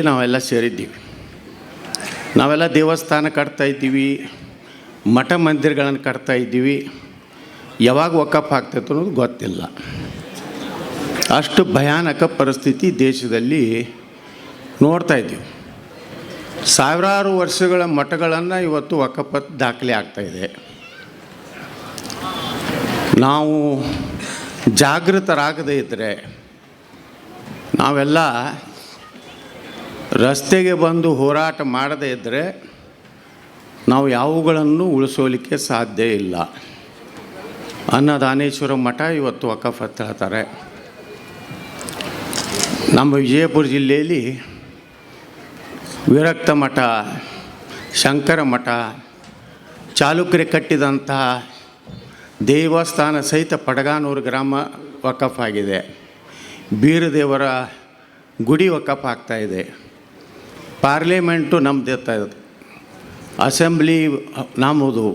ನಾವೆಲ್ಲ ಸೇರಿದ್ದೀವಿ. ನಾವೆಲ್ಲ ದೇವಸ್ಥಾನ ಕಟ್ತಾ ಇದ್ದೀವಿ, ಮಠ ಮಂದಿರಗಳನ್ನು ಕಟ್ತಾ ಇದ್ದೀವಿ. ಯಾವಾಗ ಒಕ್ಕಪ್ ಆಗ್ತೈತೆ ಅನ್ನೋದು ಗೊತ್ತಿಲ್ಲ. ಅಷ್ಟು ಭಯಾನಕ ಪರಿಸ್ಥಿತಿ ದೇಶದಲ್ಲಿ ನೋಡ್ತಾ ಇದ್ದೀವಿ. ಸಾವಿರಾರು ವರ್ಷಗಳ ಮಠಗಳನ್ನು ಇವತ್ತು ಒಕ್ಕಪತ್ ದಾಖಲೆ ಆಗ್ತಾಯಿದೆ ನಾವು ಜಾಗೃತರಾಗದೇ ಇದ್ದರೆ ನಾವೆಲ್ಲ ರಸ್ತೆಗೆ ಬಂದು ಹೋರಾಟ ಮಾಡದೇ ಇದ್ದರೆ ನಾವು ಯಾವುಗಳನ್ನು ಉಳಿಸೋಲಿಕ್ಕೆ ಸಾಧ್ಯ ಇಲ್ಲ. ಅನ್ನದಾನೇಶ್ವರ ಮಠ ಇವತ್ತು ವಕಫತ್ ಹೇಳ್ತಾರೆ. ನಮ್ಮ ವಿಜಯಪುರ ಜಿಲ್ಲೆಯಲ್ಲಿ ವಿರಕ್ತ ಮಠ, ಶಂಕರ ಮಠ, ಚಾಲುಕ್ಯರು ಕಟ್ಟಿದಂತಹ ದೇವಸ್ಥಾನ ಸಹಿತ ಪಡಗಾನೂರು ಗ್ರಾಮ ವಕಫ್ ಆಗಿದೆ. ಬೀರದೇವರ ಗುಡಿ ವಕಫ್ ಆಗ್ತಾಯಿದೆ ಪಾರ್ಲಿಮೆಂಟು ನಮ್ಮದು ಇರೋದು. ಅಸೆಂಬ್ಲಿ ನಮ್ಮದು,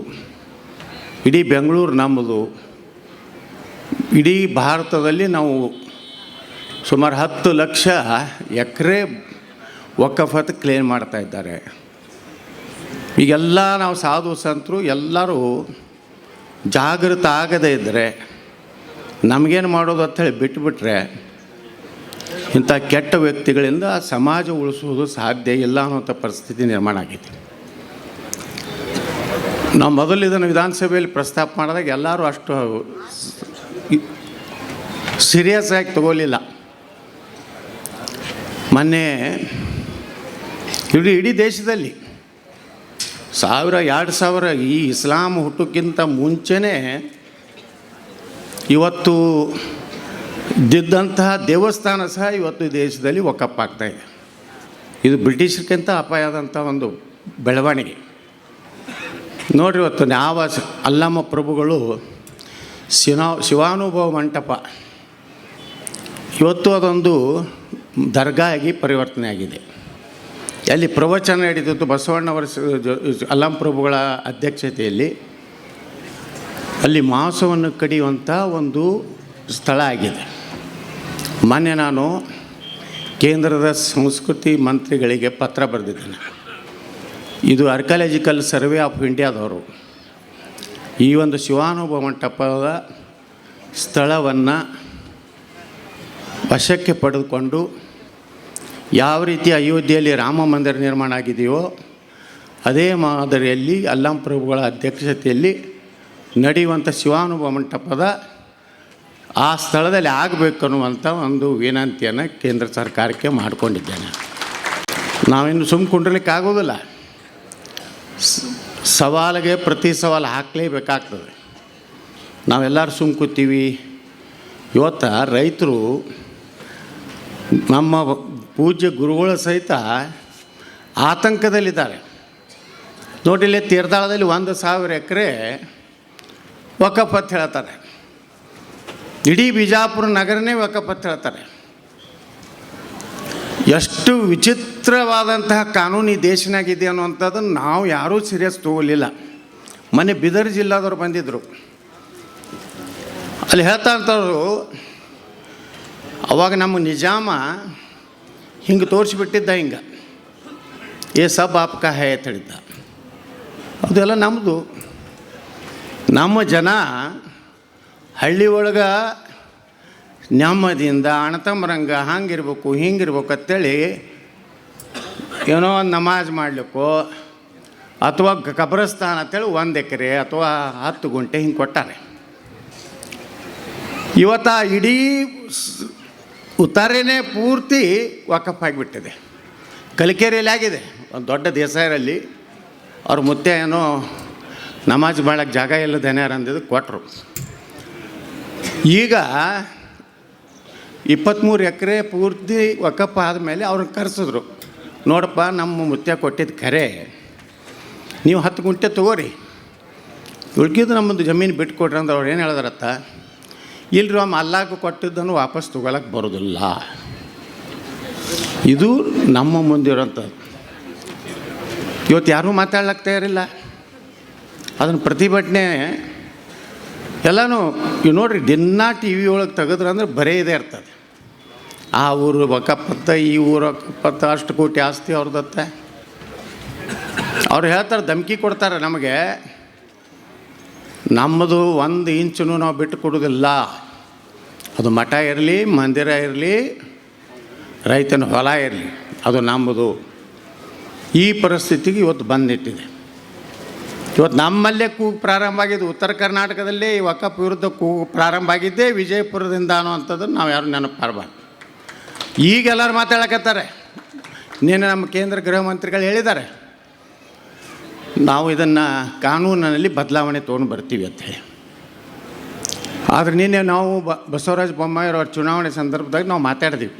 ಇಡೀ ಬೆಂಗಳೂರು ನಮ್ಮದು. ಇಡೀ ಭಾರತದಲ್ಲಿ ನಾವು ಸುಮಾರು ಹತ್ತು ಲಕ್ಷ ಎಕರೆ ವಕಫತ್ ಕ್ಲೇಮ್ ಮಾಡ್ತಾ ಇದ್ದಾರೆ. ಈಗೆಲ್ಲ ನಾವು ಸಾಧು ಸಂತರು, ಎಲ್ಲರೂ ಜಾಗೃತ ಆಗದೇ ಇದ್ದರೆ ನಮಗೇನು ಮಾಡೋದು ಅಂಥೇಳಿ ಬಿಟ್ಟುಬಿಟ್ರೆ ಇಂಥ ಕೆಟ್ಟ ವ್ಯಕ್ತಿಗಳಿಂದ ಸಮಾಜ ಉಳಿಸುವುದು ಸಾಧ್ಯ ಇಲ್ಲ ಅನ್ನೋಂಥ ಪರಿಸ್ಥಿತಿ ನಿರ್ಮಾಣ ಆಗೈತಿ. ನಾವು ಮೊದಲು ಇದನ್ನು ವಿಧಾನಸಭೆಯಲ್ಲಿ ಪ್ರಸ್ತಾಪ ಮಾಡಿದಾಗ ಎಲ್ಲರೂ ಅಷ್ಟು ಸೀರಿಯಸ್ ಆಗಿ ತಗೋಲಿಲ್ಲ ಮೊನ್ನೆ ಇಡೀ ಇಡೀ ದೇಶದಲ್ಲಿ ಸಾವಿರ, ಎರಡು ಸಾವಿರ ಈ ಇಸ್ಲಾಂ ಹುಟ್ಟುಕ್ಕಿಂತ ಮುಂಚೆನೇ ಇವತ್ತು ಇದ್ದಂತಹ ದೇವಸ್ಥಾನ ಸಹ ಇವತ್ತು ದೇಶದಲ್ಲಿ ಒಕ್ಕಪ್ಪಾಗ್ತಾ ಇದೆ. ಇದು ಬ್ರಿಟಿಷರ್ಗಿಂತ ಅಪಾಯದಂಥ ಒಂದು ಬೆಳವಣಿಗೆ. ನೋಡ್ರಿ ಇವತ್ತು ಯಾವ ಅಲ್ಲಮ್ಮ ಪ್ರಭುಗಳು ಶಿವಾ ಶಿವಾನುಭವ ಮಂಟಪ. ಇವತ್ತು ಅದೊಂದು ದರ್ಗಾ ಆಗಿ ಪರಿವರ್ತನೆ ಆಗಿದೆ ಅಲ್ಲಿ ಪ್ರವಚನ ನಡೆದಿತ್ತು ಬಸವಣ್ಣವರ ಅಲ್ಲಂ ಪ್ರಭುಗಳ ಅಧ್ಯಕ್ಷತೆಯಲ್ಲಿ ಅಲ್ಲಿ ಮಾಂಸವನ್ನು ಕಡಿಯುವಂಥ ಒಂದು ಸ್ಥಳ ಆಗಿದೆ. ಮೊನ್ನೆ ನಾನು ಕೇಂದ್ರದ ಸಂಸ್ಕೃತಿ ಮಂತ್ರಿಗಳಿಗೆ ಪತ್ರ ಬರೆದಿದ್ದೇನೆ. ಇದು ಆರ್ಕಾಲಜಿಕಲ್ ಸರ್ವೆ ಆಫ್ ಇಂಡಿಯಾದವರು ಈ ಒಂದು ಶಿವಾನುಭವ ಮಂಟಪದ ಸ್ಥಳವನ್ನು ವಶಕ್ಕೆ ಪಡೆದುಕೊಂಡು ಯಾವ ರೀತಿ ಅಯೋಧ್ಯೆಯಲ್ಲಿ ರಾಮ ಮಂದಿರ ನಿರ್ಮಾಣ ಆಗಿದೆಯೋ ಅದೇ ಮಾದರಿಯಲ್ಲಿ ಅಲ್ಲಂ ಪ್ರಭುಗಳ ಅಧ್ಯಕ್ಷತೆಯಲ್ಲಿ ನಡೆಯುವಂಥ ಶಿವಾನುಭವ ಮಂಟಪದ ಆ ಸ್ಥಳದಲ್ಲಿ ಆಗಬೇಕು ಅನ್ನುವಂಥ ಒಂದು ವಿನಂತಿಯನ್ನು ಕೇಂದ್ರ ಸರ್ಕಾರಕ್ಕೆ ಮಾಡಿಕೊಂಡಿದ್ದೇನೆ. ನಾವಿನ್ನು ಸುಮ್ಮ ಕುಂಡ್ರಲಿಕ್ಕೆ ಆಗೋದಿಲ್ಲ. ಸವಾಲಿಗೆ ಪ್ರತಿ ಸವಾಲು ಹಾಕಲೇಬೇಕಾಗ್ತದೆ. ನಾವೆಲ್ಲರೂ ಸುಮ್ಮ ಕೂತೀವಿ. ಇವತ್ತು ರೈತರು ನಮ್ಮ ಪೂಜ್ಯ ಗುರುಗಳ ಸಹಿತ ಆತಂಕದಲ್ಲಿದ್ದಾರೆ. ನೋಡಿಲ್ಲಿ ತೀರ್ಥಾಳದಲ್ಲಿ ಒಂದು ಸಾವಿರ ಎಕರೆ ಅಂತ ಹೇಳ್ತಾರೆ. ಇಡೀ ಬಿಜಾಪುರ ನಗರನೇ ವಕಫತ್ ಹೇಳ್ತಾರೆ. ಎಷ್ಟು ವಿಚಿತ್ರವಾದಂತಹ ಕಾನೂನು ಈ ದೇಶನಾಗಿದೆ ಅನ್ನುವಂಥದ್ದನ್ನು ನಾವು ಯಾರೂ ಸೀರಿಯಸ್ ತಗೋಲಿಲ್ಲ ಮೊನ್ನೆ ಬಿದರ್ ಜಿಲ್ಲಾದವ್ರು ಬಂದಿದ್ದರು ಅಲ್ಲಿ ಹೇಳ್ತಾ ಇರ್ತಾರು ಅವಾಗ ನಮ್ಮ ನಿಜಾಮ ಹಿಂಗೆ ತೋರಿಸಿಬಿಟ್ಟಿದ್ದ ಹಿಂಗೆ. ಏ ಸಬ್ ಆಪ್ಕ ಹೇ? ಹೇಳಿದ್ದ. ಅದೆಲ್ಲ ನಮ್ಮದು ನಮ್ಮ ಜನ ಹಳ್ಳಿ ಒಳಗೆ ನೆಮ್ಮದಿಯಿಂದ ಅಣತಂಬರಂಗ ಹಾಂಗಿರ್ಬೇಕು, ಹಿಂಗಿರ್ಬೇಕು ಅಂತೇಳಿ ಏನೋ ಒಂದು ನಮಾಜ್ ಮಾಡಲಿಕ್ಕೋ ಅಥವಾ ಕಬ್ರಸ್ತಾನ ಅಂತೇಳಿ ಒಂದು ಎಕರೆ ಅಥವಾ ಹತ್ತು ಗುಂಟೆ ಹಿಂಗೆ ಕೊಟ್ಟಾರೆ. ಇವತ್ತು ಇಡೀ ಉತ್ತಾರೆನೇ ಪೂರ್ತಿ ವಕಫ್ ಆಗಿಬಿಟ್ಟಿದೆ. ಕಲಿಕೇರಿಯಲ್ಲಿ ಆಗಿದೆ. ಒಂದು ದೊಡ್ಡ ದೇಸಾಯರಲ್ಲಿ ಅವ್ರ ಮುತ್ತೆ ಏನೋ ನಮಾಜ್ ಮಾಡೋಕ್ಕೆ ಜಾಗ ಇಲ್ಲದೇನಾರ ಅಂದಿದ್ದು ಕೊಟ್ಟರು ಈಗ ಇಪ್ಪತ್ತ್ಮೂರು ಎಕರೆ ಪೂರ್ತಿ ಒಕ್ಕಪ್ಪ ಆದಮೇಲೆ ಅವ್ರನ್ನ ಕರೆಸಿದ್ರು. ನೋಡಪ್ಪ, ನಮ್ಮ ಮುತ್ಯ ಕೊಟ್ಟಿದ್ದು ಕರೆ, ನೀವು ಹತ್ತು ಗುಂಟೆ ತಗೋರಿ. ಉಳ್ಕಿದ್ದು ನಮ್ಮದು ಜಮೀನು ಬಿಟ್ಕೊಡ್ರಿ ಅಂದ್ರೆ ಅವ್ರು ಏನು ಹೇಳಿದ್ರತ್ತ? ಇಲ್ಲರೂ ಅಮ್ಮ, ಅಲ್ಲಾಗ ಕೊಟ್ಟಿದ್ದನ್ನು ವಾಪಸ್ ತಗೊಳಕ್ಕೆ ಬರೋದಿಲ್ಲ. ಇದು ನಮ್ಮ ಮುಂದಿರೋಂಥದ್ದು. ಇವತ್ತು ಯಾರೂ ಮಾತಾಡ್ಲಕ್ಕೆ ತಯಾರಿಲ್ಲ. ಅದನ್ನು ಪ್ರತಿಭಟನೆ ಎಲ್ಲನೂ, ಇವು ನೋಡ್ರಿ, ದಿನ ಟಿ ವಿ ಒಳಗೆ ತೆಗೆದ್ರೆ ಅಂದ್ರೆ ಬರೇ ಇದೇ ಇರ್ತದೆ. ಆ ಊರು ಒಕ್ಕಪ್ಪತ್ತ ಈ ಊರು ಒಕ್ಕಪ್ಪತ್ತ ಅಷ್ಟು ಕೋಟಿ ಆಸ್ತಿ ಅವ್ರದತ್ತ. ಅವ್ರು ಹೇಳ್ತಾರೆ, ಧಮಕಿ ಕೊಡ್ತಾರೆ ನಮಗೆ. ನಮ್ಮದು ಒಂದು ಇಂಚು ನಾವು ಬಿಟ್ಟು ಕೊಡೋದಿಲ್ಲ. ಅದು ಮಠ ಇರಲಿ, ಮಂದಿರ ಇರಲಿ, ರೈತನ ಹೊಲ ಇರಲಿ, ಅದು ನಮ್ಮದು. ಈ ಪರಿಸ್ಥಿತಿಗೆ ಇವತ್ತು ಬಂದಿಟ್ಟಿದೆ. ಇವತ್ತು ನಮ್ಮಲ್ಲೇ ಕೂಗು ಪ್ರಾರಂಭ ಆಗಿದ್ದು ಉತ್ತರ ಕರ್ನಾಟಕದಲ್ಲೇ ಈ ವಕಫ್ ವಿರುದ್ಧ ಕೂಗು ಪ್ರಾರಂಭ ಆಗಿದ್ದೇ ವಿಜಯಪುರದಿಂದ ಅನ್ನುವಂಥದ್ದನ್ನು ನಾವು ಯಾರು ನೆನಪು ಈಗ ಎಲ್ಲರೂ ಮಾತಾಡಕತ್ತಾರೆ. ನೀನು ನಮ್ಮ ಕೇಂದ್ರ ಗೃಹ ಮಂತ್ರಿಗಳು ಹೇಳಿದ್ದಾರೆ. ನಾವು ಇದನ್ನು ಕಾನೂನಿನಲ್ಲಿ ಬದಲಾವಣೆ ತೊಗೊಂಡು ಬರ್ತೀವಿ ಅಂತ ಹೇಳಿ. ಆದರೆ ನಿನ್ನೆ ನಾವು ಬ ಬಸವರಾಜ ಬೊಮ್ಮಾಯಿರವ್ರ ಚುನಾವಣೆ ಸಂದರ್ಭದಾಗ ನಾವು ಮಾತಾಡಿದ್ವಿ.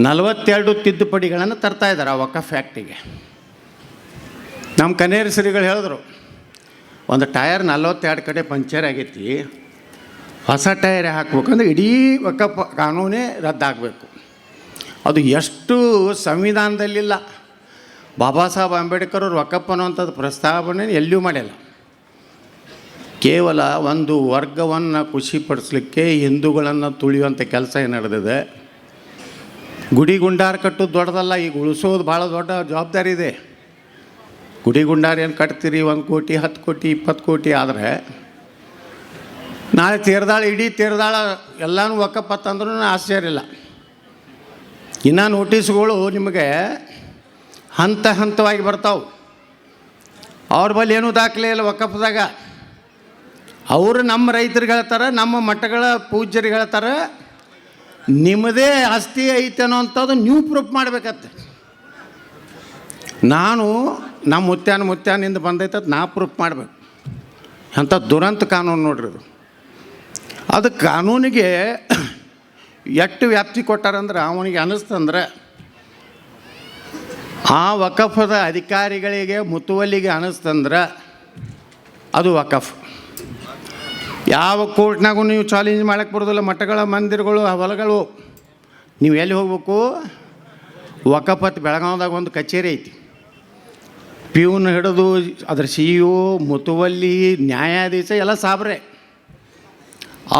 ನಲವತ್ತೆರಡು ತಿದ್ದುಪಡಿಗಳನ್ನು ತರ್ತಾ ಇದ್ದಾರೆ ಆ ವಕಫ್ ಆ್ಯಕ್ಟಿಗೆ ನಮ್ಮ ಕನೇರಿ ಸಿರಿಗಳು ಹೇಳಿದ್ರು, ಒಂದು ಟಯರ್ ನಲ್ವತ್ತೆರಡು ಕಡೆ ಪಂಚರ್ ಆಗೈತಿ, ಹೊಸ ಟೈರ್ ಹಾಕ್ಬೇಕಂದ್ರೆ ಇಡೀ ಒಕ್ಕ ಕಾನೂನೇ ರದ್ದಾಗಬೇಕು. ಅದು ಎಷ್ಟು ಸಂವಿಧಾನದಲ್ಲಿಲ್ಲ. ಬಾಬಾ ಸಾಹೇಬ್ ಅಂಬೇಡ್ಕರ್ ಅವರು ಒಕ್ಕಪ್ಪನವಂಥದ್ದು ಪ್ರಸ್ತಾವನೆ ಎಲ್ಲಿಯೂ ಮಾಡಿಲ್ಲ. ಕೇವಲ ಒಂದು ವರ್ಗವನ್ನು ಖುಷಿಪಡಿಸ್ಲಿಕ್ಕೆ ಹಿಂದೂಗಳನ್ನು ತುಳಿಯುವಂಥ ಕೆಲಸ ಏನು ನಡೆದಿದೆ. ಗುಡಿ ಗುಂಡಾರ ಕಟ್ಟೋದು ದೊಡ್ಡದಲ್ಲ, ಈಗ ಉಳಿಸೋದು ಭಾಳ ದೊಡ್ಡ ಜವಾಬ್ದಾರಿ ಇದೆ. ಗುಡಿ ಗುಂಡಾರ ಏನು ಕಟ್ತೀರಿ? ಒಂದು ಕೋಟಿ, ಹತ್ತು ಕೋಟಿ, ಇಪ್ಪತ್ತು ಕೋಟಿ ಆದರೆ ನಾಳೆ ತೀರ್ದಾಳ, ಇಡೀ ತೀರ್ದಾಳ ಎಲ್ಲನೂ ಒಕ್ಕಪ್ಪತ್ತಂದ್ರೂ ಆಶ್ಚರ್ಯ ಇಲ್ಲ ಇನ್ನು ನೋಟಿಸ್ಗಳು ನಿಮಗೆ ಹಂತ ಹಂತವಾಗಿ ಬರ್ತಾವೆ. ಅವ್ರ ಬಳಿ ಏನೂ ದಾಖಲೆ ಇಲ್ಲ ಒಕ್ಕಪ್ಪದಾಗ ಅವರು ನಮ್ಮ ರೈತರಿಗೆ ಹೇಳ್ತಾರೆ, ನಮ್ಮ ಮಠಗಳ ಪೂಜ್ಯರಿಗೆ ಹೇಳ್ತಾರೆ ನಿಮ್ಮದೇ ಆಸ್ತಿ ಐತೆ ಅನ್ನೋಂಥದ್ದು ನೀವು ಪ್ರೂಫ್ ಮಾಡ್ಬೇಕತ್ತೆ. ನಾನು ನಮ್ಮ ಮುತ್ಯಾನ ಮುತ್ಯಾನಿಂದ ಬಂದೈತೆ ನಾ ಪ್ರೂಫ್ ಮಾಡಬೇಕು. ಅಂಥ ದುರಂತ ಕಾನೂನು ನೋಡ್ರಿ ಅದು ಅದು ಕಾನೂನಿಗೆ ಎಷ್ಟು ವ್ಯಾಪ್ತಿ ಕೊಟ್ಟಾರಂದ್ರೆ ಅವನಿಗೆ ಅನ್ನಿಸ್ತಂದ್ರೆ ಆ ವಕಫದ ಅಧಿಕಾರಿಗಳಿಗೆ ಮುತುವಲ್ಲಿಗೆ ಅನ್ನಿಸ್ತಂದ್ರೆ ಅದು ವಕಫ್. ಯಾವ ಕೋರ್ಟ್ನಾಗೂ ನೀವು ಚಾಲೆಂಜ್ ಮಾಡೋಕ್ಕೆ ಬರೋದಿಲ್ಲ, ಮಠಗಳ ಮಂದಿರಗಳು ಹೊಲಗಳು ನೀವು ಎಲ್ಲಿ ಹೋಗ್ಬೇಕು? ವಕಫತ್ ಬೆಳಗಾವ್ದಾಗ ಒಂದು ಕಚೇರಿ ಐತಿ. ಪ್ಯೂನ್ ಹಿಡಿದು ಅದ್ರ ಸಿ ಇ ಮುತುವಲ್ಲಿ ನ್ಯಾಯಾಧೀಶ ಎಲ್ಲ ಸಾಬ್ರೆ.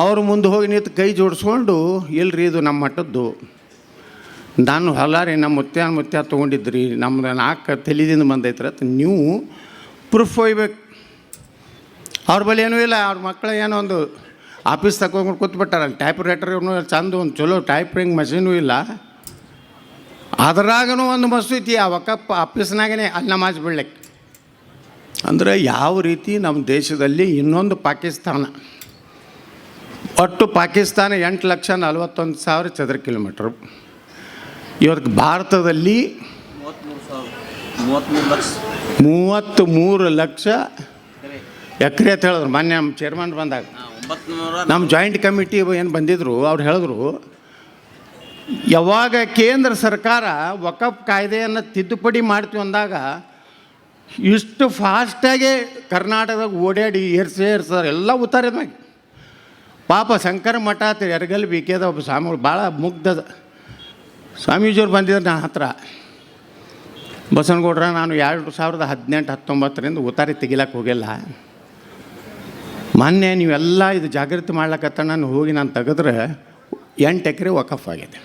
ಅವ್ರ ಮುಂದೆ ಹೋಗಿ ನಿಂತು ಕೈ ಜೋಡಿಸ್ಕೊಂಡು, ಇಲ್ರಿ ಇದು ನಮ್ಮ ಮಟ್ಟದ್ದು. ನಾನು ಹೊಲ ರೀ ನಮ್ಮ ಮುತ್ಯ ಮುತ್ಯ ತೊಗೊಂಡಿದ್ರಿ ನಮ್ಮದು ನಾಲ್ಕು ತಲೆದಿಂದ ಬಂದೈತ್ರಿ ನೀವು ಪ್ರೂಫ್ ಒಯ್ಬೇಕು. ಅವ್ರ ಬಳಿ ಏನೂ ಇಲ್ಲ, ಅವ್ರ ಮಕ್ಕಳು ಏನೋ ಒಂದು ಆಫೀಸ್ ತಗೊಂಡು ಕೂತ್ಬಿಟ್ಟಾರಲ್ಲಿ ಟೈಪ್ ರೈಟರ್ ಚಂದ ಒಂದು ಚಲೋ ಟೈಪಿಂಗ್ ಮಷೀನೂ ಇಲ್ಲ. ಅದ್ರಾಗನೂ ಒಂದು ಮಸೂತಿ ಆ ವಕಪ್ ಆಫೀಸ್ನಾಗೇ ಅಲ್ಲಿ ನಮಾಜ್ ಬೀಳಕ್ಕೆ ಅಂದರೆ ಯಾವ ರೀತಿ ನಮ್ಮ ದೇಶದಲ್ಲಿ ಇನ್ನೊಂದು ಪಾಕಿಸ್ತಾನ. ಒಟ್ಟು ಪಾಕಿಸ್ತಾನ ಎಂಟು ಲಕ್ಷ ನಲ್ವತ್ತೊಂದು ಸಾವಿರ ಚದರ ಕಿಲೋಮೀಟ್ರ್. ಇವತ್ತು ಭಾರತದಲ್ಲಿ ಮೂವತ್ತು ಮೂರು ಲಕ್ಷ ಎಕರೆ ಅಂತ ಹೇಳಿದ್ರು ಮೊನ್ನೆ ನಮ್ಮ ಚೇರ್ಮನ್ ಬಂದಾಗ. ನಮ್ಮ ಜಾಯಿಂಟ್ ಕಮಿಟಿ ಏನು ಬಂದಿದ್ದರು ಅವ್ರು ಹೇಳಿದ್ರು ಯಾವಾಗ ಕೇಂದ್ರ ಸರ್ಕಾರ ವಕಫ್ ಕಾಯ್ದೆಯನ್ನು ತಿದ್ದುಪಡಿ ಮಾಡ್ತೀವಿ ಅಂದಾಗ, ಇಷ್ಟು ಫಾಸ್ಟಾಗಿ ಕರ್ನಾಟಕದಾಗ ಓಡಾಡಿ ಏರ್ಸಿ ಏರ್ಸಾರ ಎಲ್ಲ ಉತ್ತಾರೆ ಮ್ಯಾಗೆ ಪಾಪ ಶಂಕರ ಮಠ ಅಂತ ಎರಗಲ್ ಬೇಕೇದ ಒಬ್ಬ ಸ್ವಾಮಿಗಳು ಭಾಳ ಮುಗ್ಧ ಸ್ವಾಮೀಜಿಯವ್ರು ಬಂದಿದ್ದಾರೆ ನನ್ನ ಹತ್ರ. ಬಸವನಗೌಡ್ರ, ನಾನು ಎರಡು ಸಾವಿರದ ಹದಿನೆಂಟು, ಹತ್ತೊಂಬತ್ತರಿಂದ ಉತ್ತಾರಿ ತೆಗಿಲಕ್ಕೆ ಹೋಗಿಲ್ಲ. ಮೊನ್ನೆ ನೀವೆಲ್ಲ ಇದು ಜಾಗೃತಿ ಮಾಡ್ಲಕತ್ತ ನಾನು ಹೋಗಿ ನಾನು ತೆಗೆದ್ರೆ ಎಂಟು ಎಕರೆ ವಕಫ್ ಆಗಿದೆ.